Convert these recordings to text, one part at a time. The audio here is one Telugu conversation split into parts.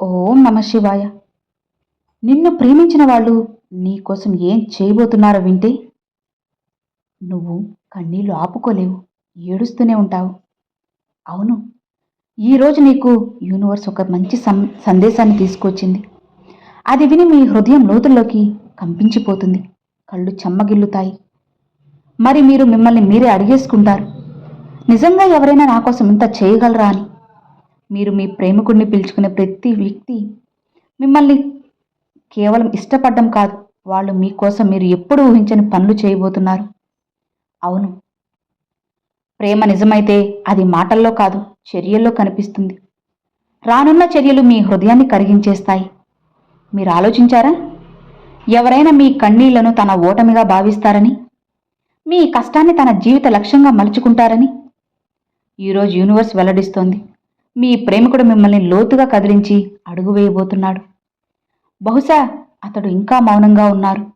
ఓం నమ శివాయ. నిన్ను ప్రేమించిన వాళ్ళు నీకోసం ఏం చేయబోతున్నారో వింటే నువ్వు కన్నీళ్ళు ఆపుకోలేవు ఏడుస్తూనే ఉంటావు. అవును ఈరోజు నీకు యూనివర్స్ ఒక మంచి సం సందేశాన్ని తీసుకొచ్చింది. అది విని మీ హృదయం లోతుల్లోకి కంపించిపోతుంది. కళ్ళు చెమ్మగిల్లుతాయి. మరి మీరు మిమ్మల్ని మీరే అడిగేసుకుంటారు. నిజంగా ఎవరైనా నా కోసం ఇంత చేయగలరా అని. మీరు మీ ప్రేమికుడిని పిలుచుకునే ప్రతి వ్యక్తి మిమ్మల్ని కేవలం ఇష్టపడడం కాదు వాళ్ళు మీకోసం మీరు ఎప్పుడు ఊహించని పనులు చేయబోతున్నారు. అవును. ప్రేమ నిజమైతే అది మాటల్లో కాదు చర్యల్లో కనిపిస్తుంది. రానున్న చర్యలు మీ హృదయాన్ని కరిగించేస్తాయి. మీరు ఆలోచించారా? ఎవరైనా మీ కన్నీళ్ళను తన ఓటమిగా భావిస్తారని? మీ కష్టాన్ని తన జీవిత లక్ష్యంగా మలుచుకుంటారని? ఈరోజు యూనివర్స్ వెల్లడిస్తోంది. మీ ప్రేమికుడు మిమ్మల్ని లోతుగా కదిలించి అడుగు వేయబోతున్నాడు. బహుశా అతడు ఇంకా మౌనంగా ఉన్నారు.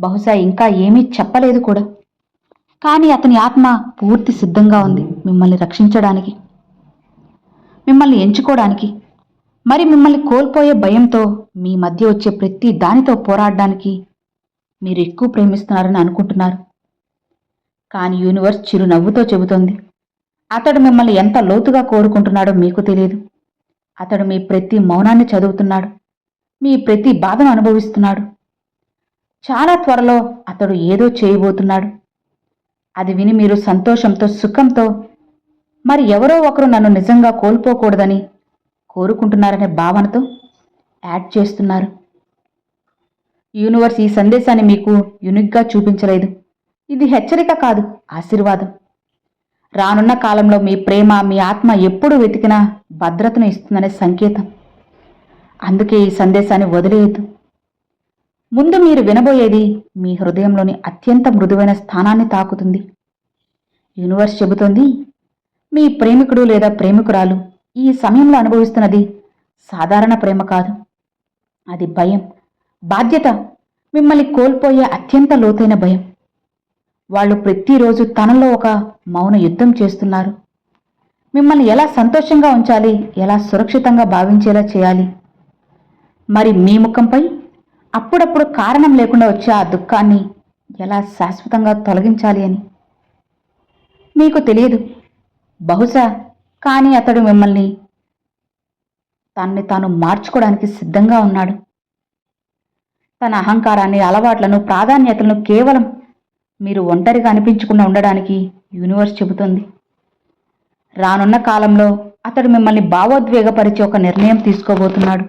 బహుశా ఇంకా ఏమీ చెప్పలేదు కూడా. కానీ అతని ఆత్మ పూర్తి సిద్ధంగా ఉంది మిమ్మల్ని రక్షించడానికి. మిమ్మల్ని ఎంచుకోవడానికి. మరి మిమ్మల్ని కోల్పోయే భయంతో మీ మధ్య వచ్చే ప్రతి దానితో పోరాడడానికి మీరు ఎక్కువ ప్రేమిస్తున్నారని అనుకుంటున్నారు. కానీ యూనివర్స్ చిరునవ్వుతో చెబుతోంది. అతడు మిమ్మల్ని ఎంత లోతుగా కోరుకుంటున్నాడో మీకు తెలియదు. అతడు మీ ప్రతి మౌనాన్ని చదువుతున్నాడు. మీ ప్రతి బాధను అనుభవిస్తున్నాడు. చాలా త్వరలో అతడు ఏదో చేయబోతున్నాడు. అది విని మీరు సంతోషంతో సుఖంతో మరి ఎవరో ఒకరు నన్ను నిజంగా కోల్పోకూడదని కోరుకుంటున్నారనే భావనతో యాడ్ చేస్తున్నారు. యూనివర్స్ ఈ సందేశాన్ని మీకు యునిక్గా చూపించలేదు. ఇది హెచ్చరిక కాదు ఆశీర్వాదం. రానున్న కాలంలో మీ ప్రేమ మీ ఆత్మ ఎప్పుడు వెతికినా భద్రతను ఇస్తుందనే సంకేతం. అందుకే ఈ సందేశాన్ని వదిలేయద్దు. ముందు మీరు వినబోయేది మీ హృదయంలోని అత్యంత మృదువైన స్థానాన్ని తాకుతుంది. యూనివర్స్ చెబుతోంది మీ ప్రేమికుడు లేదా ప్రేమికురాలు ఈ సమయంలో అనుభవిస్తున్నది సాధారణ ప్రేమ కాదు. అది భయం బాధ్యత మిమ్మల్ని కోల్పోయే అత్యంత లోతైన భయం. వాళ్ళు ప్రతిరోజు తనలో ఒక మౌన యుద్ధం చేస్తున్నారు. మిమ్మల్ని ఎలా సంతోషంగా ఉంచాలి? ఎలా సురక్షితంగా భావించేలా చేయాలి? మరి మీ ముఖంపై అప్పుడప్పుడు కారణం లేకుండా వచ్చే ఆ దుఃఖాన్ని ఎలా శాశ్వతంగా తొలగించాలి అని? మీకు తెలియదు. బహుశా కానీ అతడు మిమ్మల్ని తన్ని తాను మార్చుకోవడానికి సిద్ధంగా ఉన్నాడు. తన అహంకారాన్ని అలవాట్లను ప్రాధాన్యతలను కేవలం మీరు ఒంటరిగా అనిపించకుండా ఉండడానికి యూనివర్స్ చెబుతుంది. రానున్న కాలంలో అతడు మిమ్మల్ని భావోద్వేగపరిచే ఒక నిర్ణయం తీసుకోబోతున్నాడు.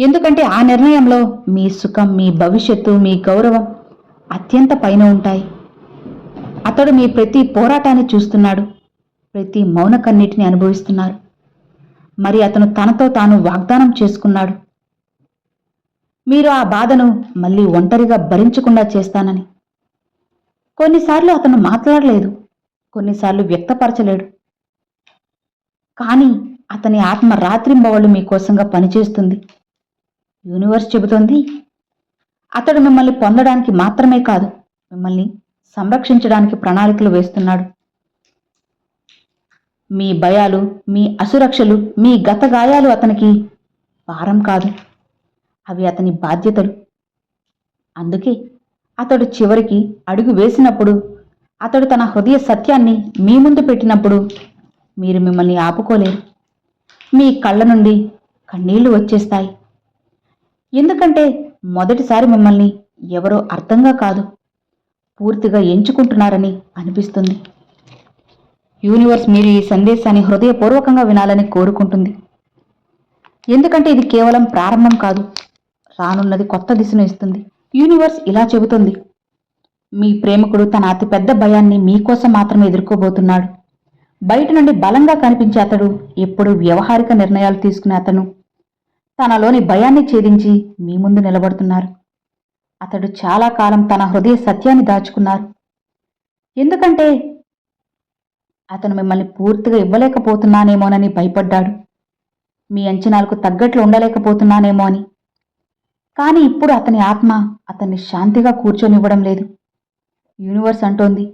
ఎందుకంటే ఆ నిర్ణయంలో మీ సుఖం మీ భవిష్యత్తు మీ గౌరవం అత్యంత పైన ఉంటాయి. అతడు మీ ప్రతి పోరాటాన్ని చూస్తున్నాడు. ప్రతి మౌన కన్నిటిని అనుభవిస్తున్నారు. మరి అతను తనతో తాను వాగ్దానం చేసుకున్నాడు. మీరు ఆ బాధను మళ్ళీ ఒంటరిగా భరించకుండా చేస్తానని కొన్నిసార్లు అతను మాట్లాడలేదు. కొన్నిసార్లు వ్యక్తపరచలేడు. కానీ అతని ఆత్మ రాత్రింబవళ్ళు మీకోసంగా పనిచేస్తుంది. యూనివర్స్ చెబుతోంది అతడు మిమ్మల్ని పొందడానికి మాత్రమే కాదు మిమ్మల్ని సంరక్షించడానికి ప్రణాళికలు వేస్తున్నాడు. మీ భయాలు మీ అసురక్షలు మీ గత గాయాలు అతనికి భారం కాదు. అవి అతని బాధ్యతలు. అందుకే అతడు చివరికి అడుగు వేసినప్పుడు అతడు తన హృదయ సత్యాన్ని మీ ముందు పెట్టినప్పుడు మీరు మిమ్మల్ని ఆపుకోలేరు. మీ కళ్ళ నుండి కన్నీళ్ళు వచ్చేస్తాయి. ఎందుకంటే మొదటిసారి మిమ్మల్ని ఎవరో అర్థంగా కాదు పూర్తిగా ఎంచుకుంటున్నారని అనిపిస్తుంది. యూనివర్స్ మీరు ఈ సందేశాన్ని హృదయపూర్వకంగా వినాలని కోరుకుంటుంది. ఎందుకంటే ఇది కేవలం ప్రారంభం కాదు రానున్నది కొత్త దిశను ఇస్తుంది. యూనివర్స్ ఇలా చెబుతుంది. మీ ప్రేమికుడు తన అతిపెద్ద భయాన్ని మీకోసం మాత్రమే ఎదుర్కోబోతున్నాడు. బయట నుండి బలంగా కనిపించే అతడు ఎప్పుడు వ్యవహారిక నిర్ణయాలు తీసుకునే అతను. తనలోని భయాన్ని ఛేదించి మీ ముందు నిలబడుతున్నారు. అతడు చాలా కాలం తన హృదయ సత్యాన్ని దాచుకున్నారు. ఎందుకంటే అతను మిమ్మల్ని పూర్తిగా ఇవ్వలేకపోతున్నానేమోనని భయపడ్డాడు. మీ అంచనాలకు తగ్గట్లు ఉండలేకపోతున్నానేమో అని. కానీ ఇప్పుడు అతని ఆత్మ అతన్ని శాంతిగా కూర్చొనివ్వడం లేదు. యూనివర్స్ అంటోంది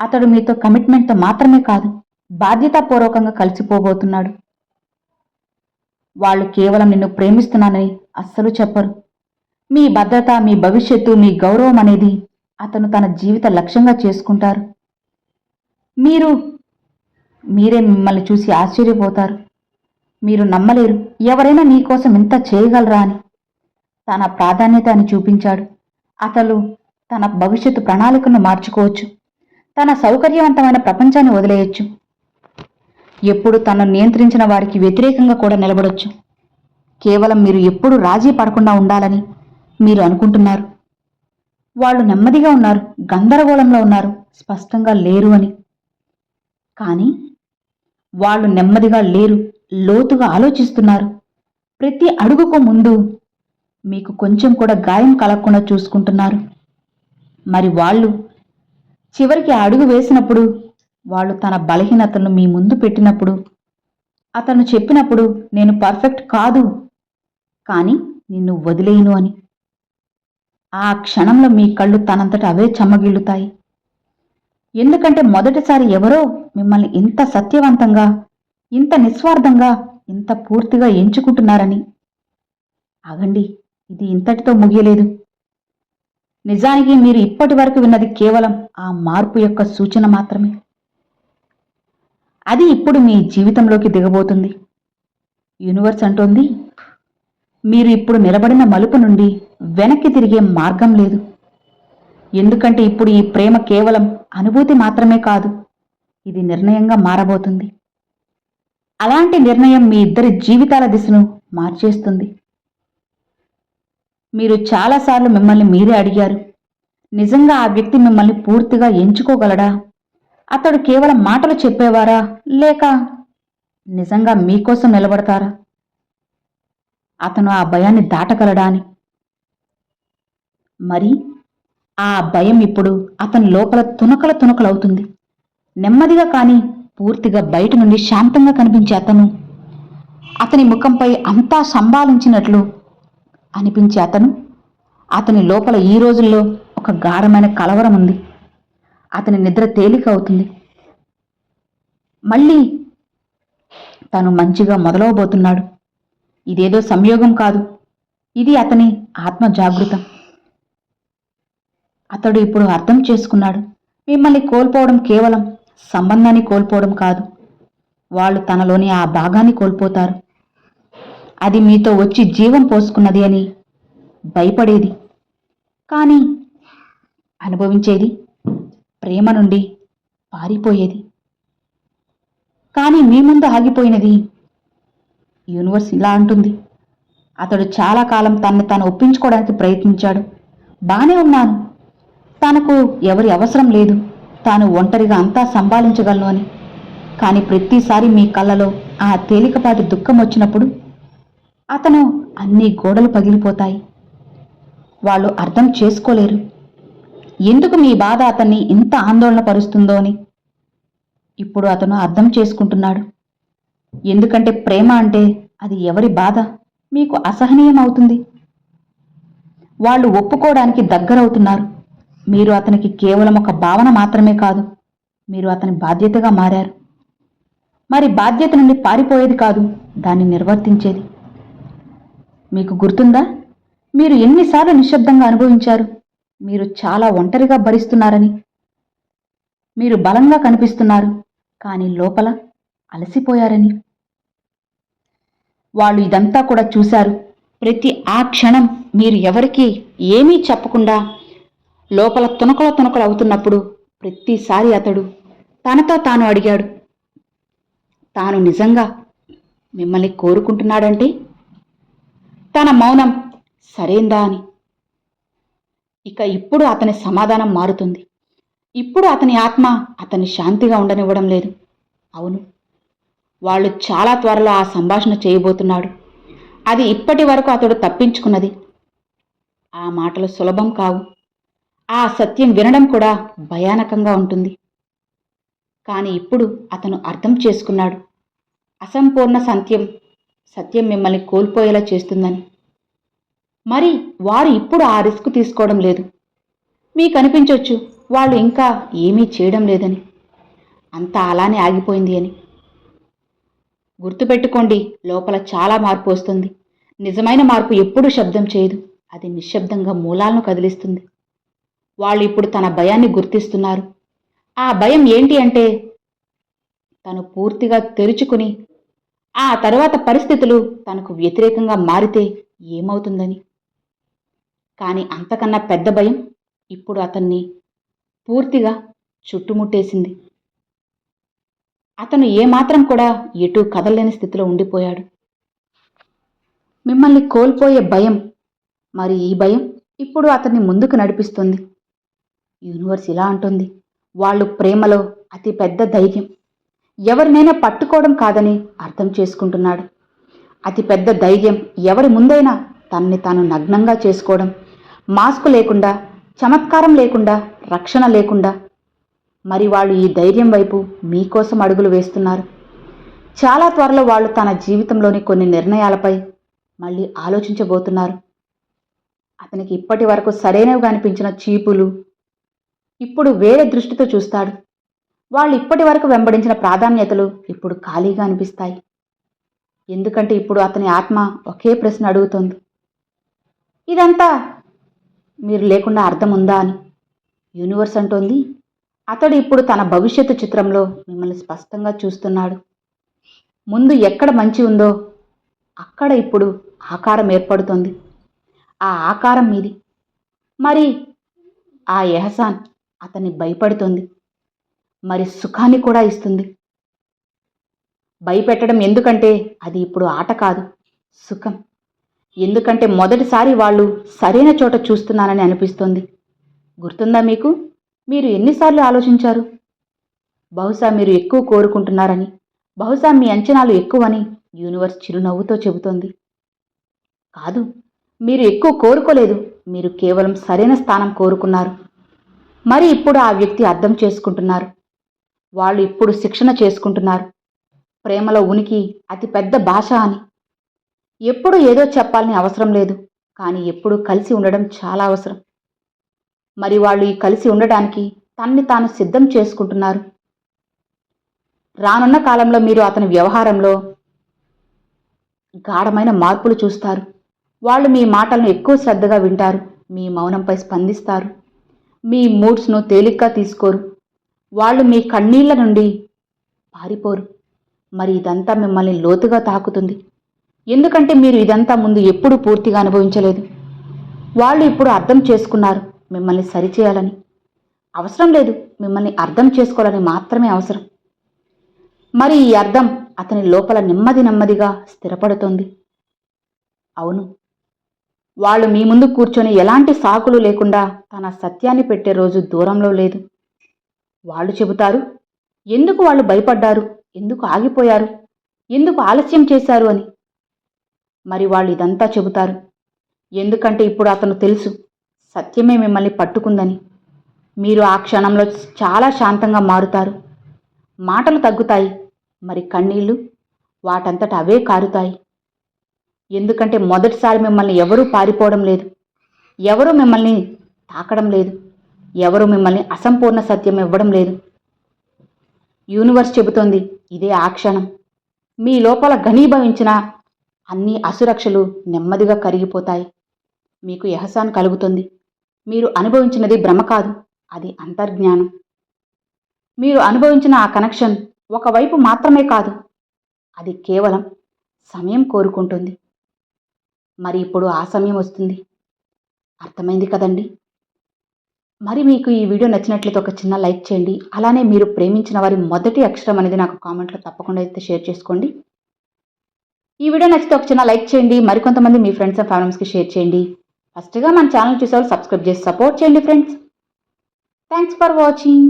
అతడు మీతో కమిట్మెంట్తో మాత్రమే కాదు బాధ్యతాపూర్వకంగా కలిసిపోబోతున్నాడు. వాళ్ళు కేవలం నిన్ను ప్రేమిస్తున్నానని అస్సలు చెప్పరు. మీ భద్రత మీ భవిష్యత్తు మీ గౌరవం అనేది అతను తన జీవిత లక్ష్యంగా చేసుకుంటారు. మీరు మీరే మిమ్మల్ని చూసి ఆశ్చర్యపోతారు. మీరు నమ్మలేరు ఎవరైనా నీకోసం ఇంత చేయగలరా అని. తన ప్రాధాన్యత అని చూపించాడు. అతను తన భవిష్యత్తు ప్రణాళికను మార్చుకోవచ్చు. తన సౌకర్యవంతమైన ప్రపంచాన్ని వదిలేయచ్చు. ఎప్పుడు తనను నియంత్రించిన వారికి వ్యతిరేకంగా కూడా నిలబడొచ్చు. కేవలం మీరు ఎప్పుడు రాజీ పడకుండా ఉండాలని మీరు అనుకుంటున్నారు. వాళ్ళు నెమ్మదిగా ఉన్నారు గందరగోళంలో ఉన్నారు స్పష్టంగా లేరు అని. కానీ వాళ్ళు నెమ్మదిగా లేరు లోతుగా ఆలోచిస్తున్నారు. ప్రతి అడుగుకు ముందు మీకు కొంచెం కూడా గాయం కలగకుండా చూసుకుంటున్నారు. మరి వాళ్ళు చివరికి ఆ అడుగు వేసినప్పుడు వాళ్ళు తన బలహీనతలను మీ ముందు పెట్టినప్పుడు అతను చెప్పినప్పుడు నేను పర్ఫెక్ట్ కాదు కానీ నిన్ను వదిలేయను అని. ఆ క్షణంలో మీ కళ్ళు తనంతట అవే చెమ్మగిల్లుతాయి ఎందుకంటే మొదటిసారి ఎవరో మిమ్మల్ని ఇంత సత్యవంతంగా ఇంత నిస్వార్థంగా ఇంత పూర్తిగా ఎంచుకుంటున్నారని. అవండి ఇది ఇంతటితో ముగియలేదు. నిజానికి మీరు ఇప్పటి వరకు విన్నది కేవలం ఆ మార్పు యొక్క సూచన మాత్రమే. అది ఇప్పుడు మీ జీవితంలోకి దిగబోతుంది. యూనివర్స్ అంటోంది మీరు ఇప్పుడు నిలబడిన మలుపు నుండి వెనక్కి తిరిగే మార్గం లేదు. ఎందుకంటే ఇప్పుడు ఈ ప్రేమ కేవలం అనుభూతి మాత్రమే కాదు ఇది నిర్ణయంగా మారబోతుంది. అలాంటి నిర్ణయం మీ ఇద్దరి జీవితాల దిశను మార్చేస్తుంది. మీరు చాలాసార్లు మిమ్మల్ని మీరే అడిగారు. నిజంగా ఆ వ్యక్తి మిమ్మల్ని పూర్తిగా ఎంచుకోగలడా? అతడు కేవలం మాటలు చెప్పేవారా? లేక నిజంగా మీకోసం నిలబడతారా? అతను ఆ భయాన్ని దాటగలడా అని. మరి ఆ భయం ఇప్పుడు అతని లోపల తునకల తునకలవుతుంది. నెమ్మదిగా కానీ పూర్తిగా బయట నుండి శాంతంగా కనిపించే అతను అతని ముఖంపై అంతా సంభాలించినట్లు అనిపించే అతను. అతని లోపల ఈ రోజుల్లో ఒక గాఢమైన కలవరం ఉంది. అతని నిద్ర తేలిక అవుతుంది. మళ్ళీ తను మంచిగా మొదలవబోతున్నాడు. ఇదేదో సంయోగం కాదు. ఇది అతని ఆత్మ జాగృతం. అతడు ఇప్పుడు అర్థం చేసుకున్నాడు. మిమ్మల్ని కోల్పోవడం కేవలం సంబంధాన్ని కోల్పోవడం కాదు. వాళ్ళు తనలోని ఆ భాగాన్ని కోల్పోతారు. అది మీతో వచ్చి జీవం పోసుకున్నది అని భయపడేది. కానీ అనుభవించేది ప్రేమ నుండి పారిపోయేది. కానీ మీ ముందు ఆగిపోయినది యూనివర్స్ ఇలా అంటుంది. అతడు చాలా కాలం తనను తాను ఒప్పించుకోవడానికి ప్రయత్నించాడు. బానే ఉన్నాను. తనకు ఎవరి అవసరం లేదు. తాను ఒంటరిగా అంతా సంభాలించగలను అని. కానీ ప్రతిసారి మీ కళ్ళలో ఆ తేలికపాటి దుఃఖం వచ్చినప్పుడు అతను అన్ని గోడలు పగిలిపోతాయి. వాళ్ళు అర్థం చేసుకోలేరు. ఎందుకు మీ బాధ అతన్ని ఇంత ఆందోళన పరుస్తుందో అని. ఇప్పుడు అతను అర్థం చేసుకుంటున్నాడు. ఎందుకంటే ప్రేమ అంటే అది ఎవరి బాధ? మీకు అసహనీయం అవుతుంది వాళ్ళు ఒప్పుకోవడానికి దగ్గరవుతున్నారు. మీరు అతనికి కేవలం ఒక భావన మాత్రమే కాదు మీరు అతని బాధ్యతగా మారారు. మరి బాధ్యత నుండి పారిపోయేది కాదు దాన్ని నిర్వర్తించేది. మీకు గుర్తుందా? మీరు ఎన్నిసార్లు నిశ్శబ్దంగా అనుభవించారు? మీరు చాలా ఒంటరిగా భరిస్తున్నారని. మీరు బలంగా కనిపిస్తున్నారు కానీ లోపల అలసిపోయారని. వాళ్ళు ఇదంతా కూడా చూశారు. ప్రతి ఆ క్షణం మీరు ఎవరికీ ఏమీ చెప్పకుండా లోపల తునకల తునకలు అవుతున్నప్పుడు ప్రతిసారి అతడు తనతో తాను అడిగాడు తాను నిజంగా మిమ్మల్ని కోరుకుంటున్నాడంటే తన మౌనం సరేందా అని. ఇక ఇప్పుడు అతని సమాధానం మారుతుంది. ఇప్పుడు అతని ఆత్మ అతన్ని శాంతిగా ఉండనివ్వడం లేదు. అవును వాళ్ళు చాలా త్వరలో ఆ సంభాషణ చేయబోతున్నాడు. అది ఇప్పటి వరకు అతడు తప్పించుకున్నది. ఆ మాటలు సులభం కావు. ఆ సత్యం వినడం కూడా భయానకంగా ఉంటుంది. కానీ ఇప్పుడు అతను అర్థం చేసుకున్నాడు. అసంపూర్ణ సత్యం సత్యం మిమ్మల్ని కోల్పోయేలా చేస్తుందని. మరి వారు ఇప్పుడు ఆ రిస్క్ తీసుకోవడం లేదు. మీకు అనిపించవచ్చు వాళ్ళు ఇంకా ఏమీ చేయడం లేదని. అంతా అలానే ఆగిపోయింది అని. గుర్తుపెట్టుకోండి లోపల చాలా మార్పు వస్తుంది. నిజమైన మార్పు ఎప్పుడూ శబ్దం చేయదు. అది నిశ్శబ్దంగా మూలాలను కదిలిస్తుంది. వాళ్ళు ఇప్పుడు తన భయాన్ని గుర్తిస్తున్నారు. ఆ భయం ఏంటి అంటే తను పూర్తిగా తెరుచుకుని ఆ తరువాత పరిస్థితులు తనకు వ్యతిరేకంగా మారితే ఏమవుతుందని? కానీ అంతకన్నా పెద్ద భయం ఇప్పుడు అతన్ని పూర్తిగా చుట్టుముట్టేసింది. అతను ఏమాత్రం కూడా ఎటూ కదలలేని స్థితిలో ఉండిపోయాడు. మిమ్మల్ని కోల్పోయే భయం మరి ఈ భయం ఇప్పుడు అతన్ని ముందుకు నడిపిస్తుంది. యూనివర్స్ ఇలా అంటుంది వాళ్ళు ప్రేమలో అతి పెద్ద ధైర్యం ఎవరినైనా పట్టుకోవడం కాదని అర్థం చేసుకుంటున్నాడు. అతి పెద్ద ధైర్యం ఎవరి ముందైనా తనని తాను నగ్నంగా చేసుకోవడం మాస్క్ లేకుండా చమత్కారం లేకుండా రక్షణ లేకుండా. మరి వాళ్ళు ఈ ధైర్యం వైపు మీకోసం అడుగులు వేస్తున్నారు. చాలా త్వరలో వాళ్ళు తన జీవితంలోని కొన్ని నిర్ణయాలపై మళ్ళీ ఆలోచించబోతున్నారు. అతనికి ఇప్పటి వరకు సరైనవిగా అనిపించిన చీపులు ఇప్పుడు వేరే దృష్టితో చూస్తాడు. వాళ్ళు ఇప్పటి వరకు వెంబడించిన ప్రాధాన్యతలు ఇప్పుడు ఖాళీగా అనిపిస్తాయి. ఎందుకంటే ఇప్పుడు అతని ఆత్మ ఒకే ప్రశ్న అడుగుతోంది. ఇదంతా మీరు లేకుండా అర్థం ఉందా అని యూనివర్స్ అంటోంది. అతడు ఇప్పుడు తన భవిష్యత్తు చిత్రంలో మిమ్మల్ని స్పష్టంగా చూస్తున్నాడు. ముందు ఎక్కడ మంచి ఉందో అక్కడ ఇప్పుడు ఆకారం ఏర్పడుతోంది. ఆ ఆకారం మీది. మరి ఆ ఎహసాన్ అతన్ని భయపడుతోంది. మరి సుఖాన్ని కూడా ఇస్తుంది. భయపెట్టడం ఎందుకంటే అది ఇప్పుడు ఆట కాదు సుఖం. ఎందుకంటే మొదటిసారి వాళ్ళు సరైన చోట చూస్తున్నానని అనిపిస్తోంది. గుర్తుందా మీకు? మీరు ఎన్నిసార్లు ఆలోచించారు? బహుశా మీరు ఎక్కువ కోరుకుంటున్నారని బహుశా మీ అంచనాలు ఎక్కువని యూనివర్స్ చిరునవ్వుతో చెబుతోంది. కాదు మీరు ఎక్కువ కోరుకోలేదు. మీరు కేవలం సరైన స్థానం కోరుకున్నారు. మరి ఇప్పుడు ఆ వ్యక్తి అర్థం చేసుకుంటున్నారు. వాళ్ళు ఇప్పుడు శిక్షణ చేసుకుంటున్నారు. ప్రేమలో ఉనికి అతి పెద్ద భాష అని. ఎప్పుడు ఏదో చెప్పాలని అవసరం లేదు. కానీ ఎప్పుడు కలిసి ఉండడం చాలా అవసరం. మరి వాళ్ళు ఈ కలిసి ఉండడానికి తన్ని తాను సిద్ధం చేసుకుంటున్నారు. రానున్న కాలంలో మీరు అతని వ్యవహారంలో గాఢమైన మార్పులు చూస్తారు. వాళ్ళు మీ మాటలను ఎక్కువ శ్రద్ధగా వింటారు. మీ మౌనంపై స్పందిస్తారు. మీ మూడ్స్ను తేలిగ్గా తీసుకోరు. వాళ్ళు మీ కన్నీళ్ళ నుండి పారిపోరు. మరి ఇదంతా మిమ్మల్ని లోతుగా తాకుతుంది. ఎందుకంటే మీరు ఇదంతా ముందు ఎప్పుడూ పూర్తిగా అనుభవించలేదు. వాళ్ళు ఇప్పుడు అర్థం చేసుకున్నారు మిమ్మల్ని సరిచేయాలని. అవసరం లేదు మిమ్మల్ని అర్థం చేసుకోవాలని మాత్రమే అవసరం. మరి ఈ అర్థం అతని లోపల నెమ్మది నెమ్మదిగా స్థిరపడుతోంది. అవును వాళ్ళు మీ ముందు కూర్చొని ఎలాంటి సాకులు లేకుండా తన సత్యాన్ని పెట్టే రోజు దూరంలో లేదు. వాళ్ళు చెబుతారు? ఎందుకు వాళ్ళు భయపడ్డారు? ఎందుకు ఆగిపోయారు? ఎందుకు ఆలస్యం చేశారు అని? మరి వాళ్ళు ఇదంతా చెబుతారు. ఎందుకంటే ఇప్పుడు అతను తెలుసు సత్యమే మిమ్మల్ని పట్టుకుందని. మీరు ఆ క్షణంలో చాలా శాంతంగా మారుతారు. మాటలు తగ్గుతాయి మరి కన్నీళ్ళు వాటంతట అవే కారుతాయి. ఎందుకంటే మొదటిసారి మిమ్మల్ని ఎవరూ పారిపోవడం లేదు. ఎవరూ మిమ్మల్ని తాకడం లేదు. ఎవరు మిమ్మల్ని అసంపూర్ణ సత్యం ఇవ్వడం లేదు. యూనివర్స్ చెబుతోంది ఇదే ఆ క్షణం. మీ లోపల ఘనీభవించిన అన్ని అసురక్షలు నెమ్మదిగా కరిగిపోతాయి. మీకు ఎహసాన్ కలుగుతుంది. మీరు అనుభవించినది భ్రమ కాదు అది అంతర్జ్ఞానం. మీరు అనుభవించిన ఆ కనెక్షన్ ఒకవైపు మాత్రమే కాదు అది కేవలం సమయం కోరుకుంటుంది. మరి ఇప్పుడు ఆ సమయం వస్తుంది. అర్థమైంది కదండి? మరి మీకు ఈ వీడియో నచ్చినట్లయితే ఒక చిన్న లైక్ చేయండి. అలానే మీరు ప్రేమించిన వారి మొదటి అక్షరం అనేది నాకు కామెంట్లో తప్పకుండా అయితే షేర్ చేసుకోండి. ఈ వీడియో నచ్చితే ఒక చిన్న లైక్ చేయండి. మరికొంతమంది మీ ఫ్రెండ్స్ అండ్ ఫ్యామిలీస్కి షేర్ చేయండి. ఫస్ట్గా మన ఛానల్ చూసేవాళ్ళు సబ్స్క్రైబ్ చేసి సపోర్ట్ చేయండి friends. Thanks for watching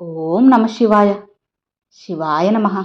Om నమ శివాయ. శివాయ నమః.